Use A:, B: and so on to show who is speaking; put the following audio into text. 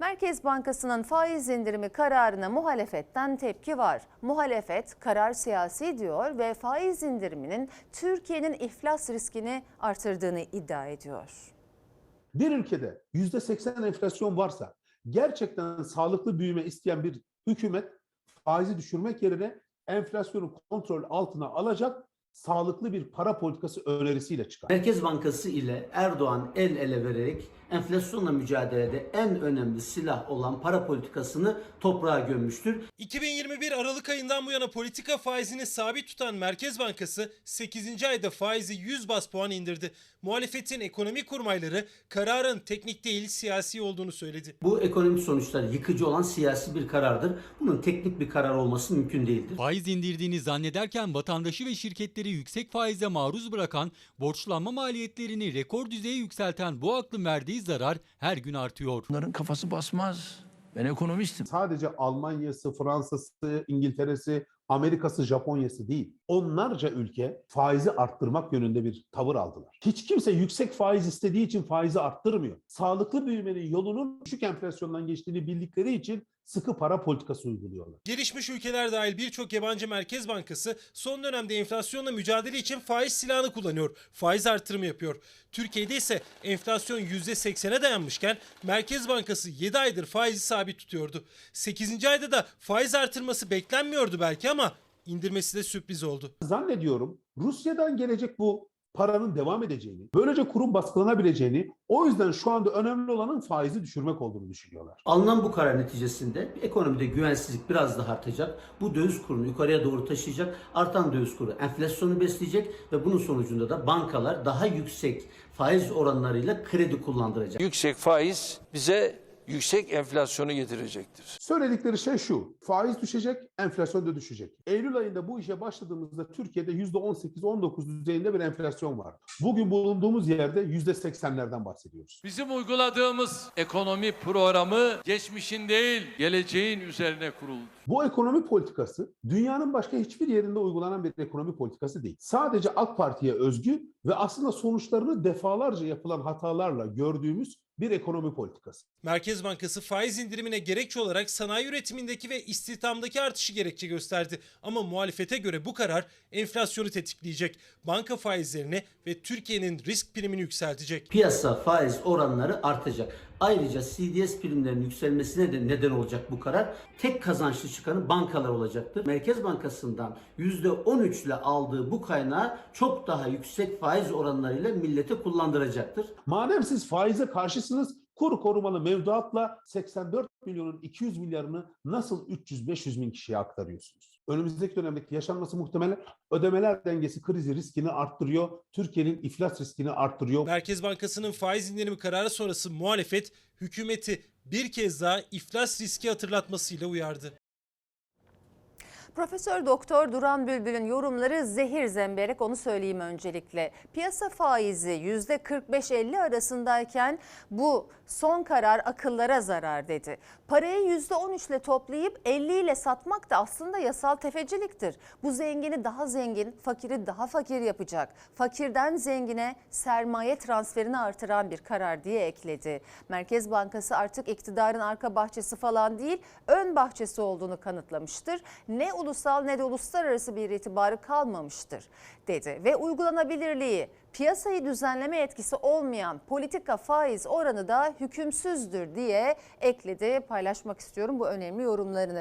A: Merkez Bankası'nın faiz indirimi kararına muhalefetten tepki var. Muhalefet karar siyasi diyor ve faiz indiriminin Türkiye'nin iflas riskini artırdığını iddia ediyor.
B: Bir ülkede %80 enflasyon varsa gerçekten sağlıklı büyüme isteyen bir hükümet faizi düşürmek yerine enflasyonu kontrol altına alacak sağlıklı bir para politikası önerisiyle çıkar.
C: Merkez Bankası ile Erdoğan el ele vererek enflasyonla mücadelede en önemli silah olan para politikasını toprağa gömmüştür.
D: 2021 Aralık ayından bu yana politika faizini sabit tutan Merkez Bankası 8. ayda faizi 100 bas puan indirdi. Muhalefetin ekonomi kurmayları kararın teknik değil siyasi olduğunu söyledi.
C: Bu ekonomik sonuçlar yıkıcı olan siyasi bir karardır. Bunun teknik bir karar olması mümkün değildir.
E: Faiz indirdiğini zannederken vatandaşı ve şirketleri yüksek faize maruz bırakan, borçlanma maliyetlerini rekor düzeye yükselten bu aklın verdiği zarar her gün artıyor.
F: Bunların kafası basmaz. Ben ekonomistim.
B: Sadece Almanya'sı, Fransa'sı, İngiltere'si, Amerika'sı, Japonya'sı değil. Onlarca ülke faizi arttırmak yönünde bir tavır aldılar. Hiç kimse yüksek faiz istediği için faizi arttırmıyor. Sağlıklı büyümenin yolunun düşük enflasyondan geçtiğini bildikleri için sıkı para politikası uyguluyorlar.
D: Gelişmiş ülkeler dahil birçok yabancı merkez bankası son dönemde enflasyonla mücadele için faiz silahını kullanıyor. Faiz artırımı yapıyor. Türkiye'de ise enflasyon %80'e dayanmışken Merkez Bankası 7 aydır faizi sabit tutuyordu. 8. ayda da faiz artırması beklenmiyordu belki ama indirmesi de sürpriz oldu.
B: Zannediyorum Rusya'dan gelecek bu paranın devam edeceğini, böylece kurum baskılanabileceğini, o yüzden şu anda önemli olanın faizi düşürmek olduğunu düşünüyorlar.
C: Alınan bu karar neticesinde ekonomide güvensizlik biraz daha artacak. Bu döviz kurunu yukarıya doğru taşıyacak. Artan döviz kuru enflasyonu besleyecek ve bunun sonucunda da bankalar daha yüksek faiz oranlarıyla kredi kullandıracak.
G: Yüksek faiz bize yüksek enflasyonu getirecektir.
B: Söyledikleri şey şu, faiz düşecek, enflasyon da düşecek. Eylül ayında bu işe başladığımızda Türkiye'de %18-19 düzeyinde bir enflasyon var. Bugün bulunduğumuz yerde %80'lerden bahsediyoruz.
H: Bizim uyguladığımız ekonomi programı geçmişin değil, geleceğin üzerine kuruldu.
B: Bu ekonomi politikası dünyanın başka hiçbir yerinde uygulanan bir ekonomi politikası değil. Sadece AK Parti'ye özgü ve aslında sonuçlarını defalarca yapılan hatalarla gördüğümüz bir ekonomi politikası.
D: Merkez Bankası faiz indirimine gerekçe olarak sanayi üretimindeki ve istihdamdaki artışı gerekçe gösterdi. Ama muhalefete göre bu karar enflasyonu tetikleyecek. Banka faizlerini ve Türkiye'nin risk primini yükseltecek.
C: Piyasa faiz oranları artacak. Ayrıca CDS primlerinin yükselmesine de neden olacak bu karar. Tek kazançlı çıkanı bankalar olacaktır. Merkez Bankası'ndan %13 ile aldığı bu kaynağı çok daha yüksek faiz oranlarıyla millete kullandıracaktır.
B: Madem siz faize karşısınız, kur korumalı mevduatla 84 milyonun 200 milyarını nasıl 300-500 bin kişiye aktarıyorsunuz? Önümüzdeki dönemdeki yaşanması muhtemelen ödemeler dengesi krizi riskini arttırıyor. Türkiye'nin iflas riskini arttırıyor.
D: Merkez Bankası'nın faiz indirimi kararı sonrası muhalefet hükümeti bir kez daha iflas riski hatırlatmasıyla uyardı.
A: Profesör Doktor Duran Bülbül'ün yorumları zehir zemberek onu söyleyeyim öncelikle. Piyasa faizi %45-50 arasındayken bu son karar akıllara zarar dedi. Parayı %13 ile toplayıp 50 ile satmak da aslında yasal tefeciliktir. Bu zengini daha zengin, fakiri daha fakir yapacak. Fakirden zengine sermaye transferini artıran bir karar diye ekledi. Merkez Bankası artık iktidarın arka bahçesi falan değil, ön bahçesi olduğunu kanıtlamıştır. Ne ulusal ne de uluslararası bir itibarı kalmamıştır dedi ve uygulanabilirliği piyasayı düzenleme etkisi olmayan politika faiz oranı da hükümsüzdür diye ekledi. Paylaşmak istiyorum bu önemli yorumlarını.